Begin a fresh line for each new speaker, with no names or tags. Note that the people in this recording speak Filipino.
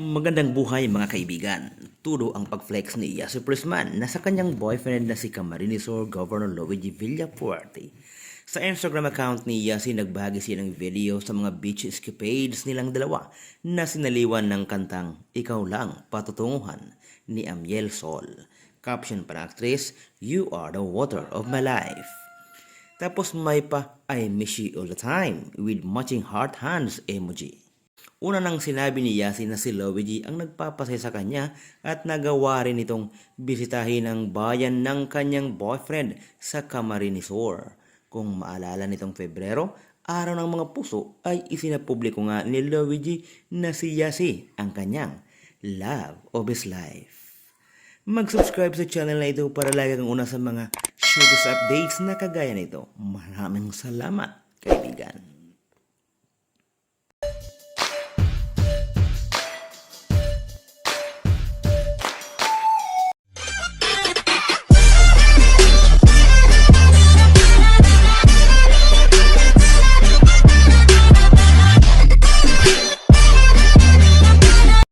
Magandang buhay mga kaibigan. Tudo ang pag-flex ni Yasi Prisman na sa kanyang boyfriend na si Camarinesor Governor Luigi Villafuerte. Sa Instagram account ni Yasi nagbahagi siya ng video sa mga beach escapades nilang dalawa na sinaliwan ng kantang Ikaw Lang Patutunguhan ni Amiel Sol. Caption pa ng actress, You are the water of my life. Tapos may pa, I miss you all the time with matching heart hands emoji. Una nang sinabi ni Yasi na si Luigi ang nagpapasaya sa kanya at nagawa rin itong bisitahin ang bayan ng kanyang boyfriend sa Camarinesor. Kung maalala nitong Pebrero, araw ng mga puso ay isinapubliko nga ni Luigi na si Yasi ang kanyang love of his life. Mag-subscribe sa channel na ito para lagi kang una sa mga showbiz updates na kagaya nito. Maraming salamat, kaibigan.